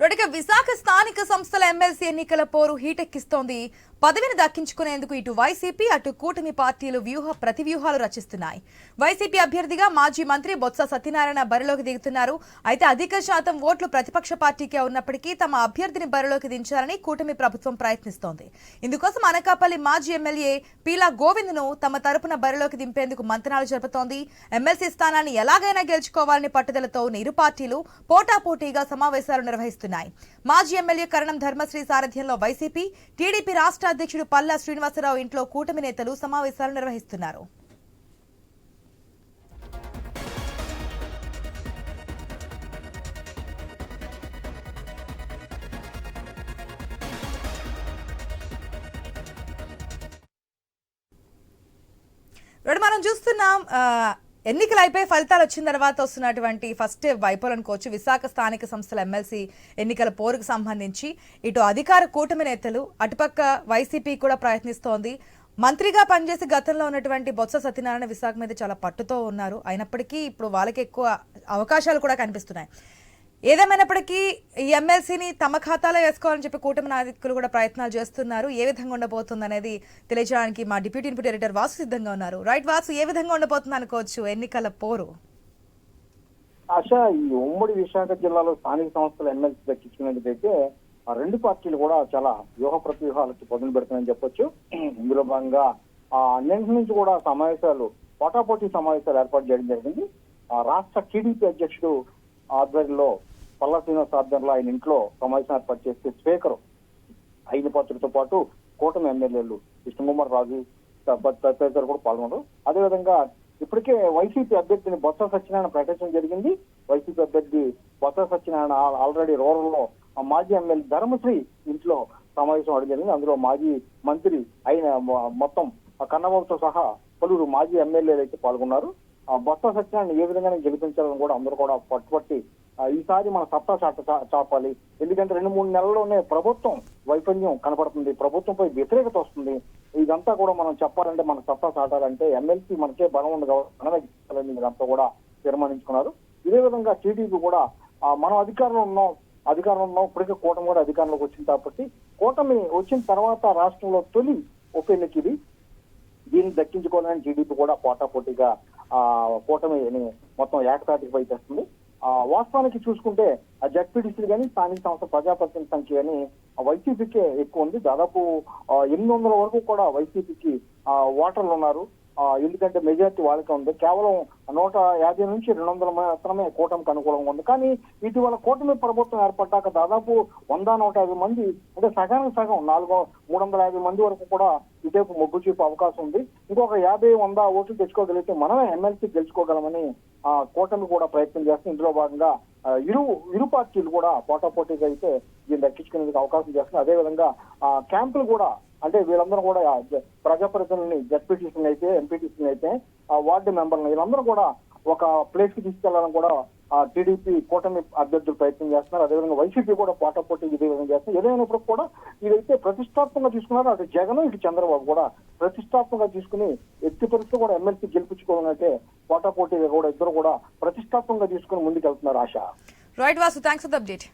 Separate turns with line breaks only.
రొడిక విశాఖ స్థానిక సంస్థల ఎమ్మెల్సీ ఎన్నికల పోరు హీటెక్కిస్తోంది. పదవిని దక్కించుకునేందుకు ఇటు వైసీపీ అటు కూటమి పార్టీలు వ్యూహ ప్రతి వ్యూహాలు రచిస్తున్నాయి. వైసీపీ అభ్యర్థిగా మాజీ మంత్రి బొత్స సత్యనారాయణ బరిలోకి దిగుతున్నారు. అయితే అధిక శాతం ఓట్లు ప్రతిపక్ష పార్టీకే ఉన్నప్పటికీ తమ అభ్యర్థిని బరిలోకి దించాలని కూటమి ప్రభుత్వం ప్రయత్నిస్తోంది. ఇందుకోసం అనకాపల్లి మాజీ ఎమ్మెల్యే పీలా గోవింద్ను తమ తరపున బరిలోకి దింపేందుకు మంతనాలు జరుపుతోంది. ఎమ్మెల్సీ స్థానాన్ని ఎలాగైనా గెలుచుకోవాలని పట్టుదలతో ఇరు పార్టీలు పోటాపోటీగా సమావేశాలు నిర్వహిస్తున్నాయి. మాజీ ఎమ్మెల్యే కరణం ధర్మశ్రీ సారథ్యంలో వైసీపీ టీడీపీ రాష్ట్ర అధ్యక్షుడు పల్లా శ్రీనివాసరావు ఇంట్లో కూటమి నేతలు సమావేశాలు నిర్వహిస్తున్నారు. మనం చూస్తున్నాం ఎన్నికలు అయిపోయి ఫలితాలు వచ్చిన తర్వాత వస్తున్నటువంటి ఫస్ట్ వైపోల్ అనుకోవచ్చు విశాఖ స్థానిక సంస్థల ఎమ్మెల్సీ ఎన్నికల పోరుకు సంబంధించి ఇటు అధికార కూటమి నేతలు అటుపక్క వైసీపీ కూడా ప్రయత్నిస్తోంది. మంత్రిగా పనిచేసి గతంలో ఉన్నటువంటి బొత్స సత్యనారాయణ విశాఖ మీద చాలా పట్టుతో ఉన్నారు. అయినప్పటికీ ఇప్పుడు వాళ్ళకి ఎక్కువ అవకాశాలు కూడా కనిపిస్తున్నాయి. ఏదేమైనప్పటికీ ఈ ఎమ్మెల్సీని తమ ఖాతాలో వేసుకోవాలని చెప్పి కూటమి నాయకులు కూడా ప్రయత్నాలు చేస్తున్నారు. ఏ విధంగా ఉండబోతుంది అనేది తెలియజేయడానికి మా డిప్యూటీ ఇన్పుట్ ఎడిటర్ వాసు సిద్ధంగా ఉన్నారు. రైట్ వాసు ఏ విధంగా ఉండబోతుంది అనుకోవచ్చు ఎన్నికల పోరు?
ఆశ ఈ ఉమ్మడి విశాఖ జిల్లాలో స్థానిక సంస్థల ఎమ్మెల్సీ దక్కించుకునేందుకైతే ఆ రెండు పార్టీలు కూడా చాలా వ్యూహ ప్రతివ్యూహాలకి పొదులు పెడుతున్నాయని చెప్పొచ్చు. ఇందులో భాగంగా ఆ అన్నింటి నుంచి కూడా సమావేశాలు పోటాపోటీ సమావేశాలు ఏర్పాటు చేయడం జరిగింది. ఆ రాష్ట్ర టీడీపీ అధ్యక్షుడు ఆధ్వర్యంలో పల్లా శ్రీనివాస్ ఆధ్వర్యంలో ఆయన ఇంట్లో సమావేశం ఏర్పాటు చేస్తే స్పీకర్ ఐదు పాత్రతో పాటు కూటమి ఎమ్మెల్యేలు కృష్ణకుమార్ రాజు తదితరులు కూడా పాల్గొన్నారు. అదేవిధంగా ఇప్పటికే వైసీపీ అభ్యర్థిని బొత్స సత్యనారాయణ ప్రకటించడం జరిగింది. వైసీపీ అభ్యర్థి బొత్స సత్యనారాయణ ఆల్రెడీ రూరల్లో ఆ మాజీ ఎమ్మెల్యే ధర్మశ్రీ ఇంట్లో సమావేశం అవడం జరిగింది. అందులో మాజీ మంత్రి అయిన మొత్తం ఆ కన్నబాబుతో సహా పలువురు మాజీ ఎమ్మెల్యేలు అయితే పాల్గొన్నారు. ఆ బొత్స సత్యనారాయణ ఏ విధంగా గెలిపించాలని కూడా అందరూ కూడా పట్టుపట్టి ఈసారి మన సత్తా చాట చాపాలి. ఎందుకంటే రెండు మూడు నెలల్లోనే ప్రభుత్వం వైఫల్యం కనపడుతుంది. ప్రభుత్వంపై వ్యతిరేకత వస్తుంది. ఇదంతా కూడా మనం చెప్పాలంటే మన సత్తా చాటాలంటే ఎమ్మెల్సీ మనకే బలం ఉంది కాబట్టి ఇదంతా కూడా తీర్మానించుకున్నారు. ఇదే విధంగా టీడీపీ కూడా మనం అధికారంలో ఉన్నాం. అధికారంలో ఉన్నాం. ఇప్పటికే కూటమి కూడా అధికారంలోకి వచ్చింది కాబట్టి కూటమి వచ్చిన తర్వాత రాష్ట్రంలో తొలి ఉప ఎన్నిక ఇది దీన్ని దక్కించుకోవాలని టీడీపీ కూడా పోటాపోటీగా కూటమిని మొత్తం ఏకతాటికి పైచేస్తుంది వాస్తవానికి చూసుకుంటే జడ్పీటీసీలు కానీ స్థానిక సంస్థ ప్రజాప్రతినిధి సంఖ్య కానీ వైసీపీకే ఎక్కువ ఉంది. దాదాపు ఎనిమిది వందల వరకు కూడా వైసీపీకి ఓటర్లు ఉన్నారు. ఎందుకంటే మెజార్టీ వాళ్ళకే ఉంది. కేవలం నూట యాభై నుంచి రెండు వందల మాత్రమే కూటమికి అనుకూలంగా ఉంది. కానీ ఇటీవల కూటమి ప్రభుత్వం ఏర్పడ్డాక దాదాపు వంద నూట యాభై మంది అంటే సగానికి సగం నాలుగు మూడు వందల యాభై మంది వరకు కూడా ఇటువైపు మొగ్గు చూపే అవకాశం ఉంది. ఇంకొక యాభై వంద ఓట్లు తెచ్చుకోగలిగితే మనమే ఎమ్మెల్సీ గెలుచుకోగలమని ఆ కూటమి కూడా ప్రయత్నం చేస్తుంది. ఇందులో భాగంగా ఇరు ఇరు పార్టీలు కూడా పోటాపోటీగా అయితే దీన్ని దక్కించుకునేందుకు అవకాశం చేస్తున్నాయి. అదేవిధంగా ఆ క్యాంపులు కూడా అంటే వీళ్ళందరూ కూడా ప్రజాప్రతినిధులని జడ్పీటీసీని అయితే ఎంపీటీసీని అయితే ఆ వార్డు మెంబర్లు వీళ్ళందరూ కూడా ఒక ప్లేస్కి తీసుకెళ్ళాలని కూడా టీడీపీ కూటమి అభ్యర్థులు ప్రయత్నం చేస్తున్నారు. అదేవిధంగా వైసీపీ కూడా పోటాపోటీ ఇదే విధంగా చేస్తున్నారు. ఏదైనప్పుడు కూడా ఇదైతే ప్రతిష్టాత్మకంగా తీసుకున్నారు. అటు జగన్ ఇటు చంద్రబాబు కూడా ప్రతిష్టాత్మకంగా తీసుకుని ఎత్తి పరిస్థితి కూడా ఎమ్మెల్సీ గెలిపించుకోవాలంటే పోటాపోటీగా కూడా ఇద్దరు కూడా ప్రతిష్టాత్మకంగా తీసుకుని ముందుకెళ్తున్నారు Asha.
Right Vasu thanks for the update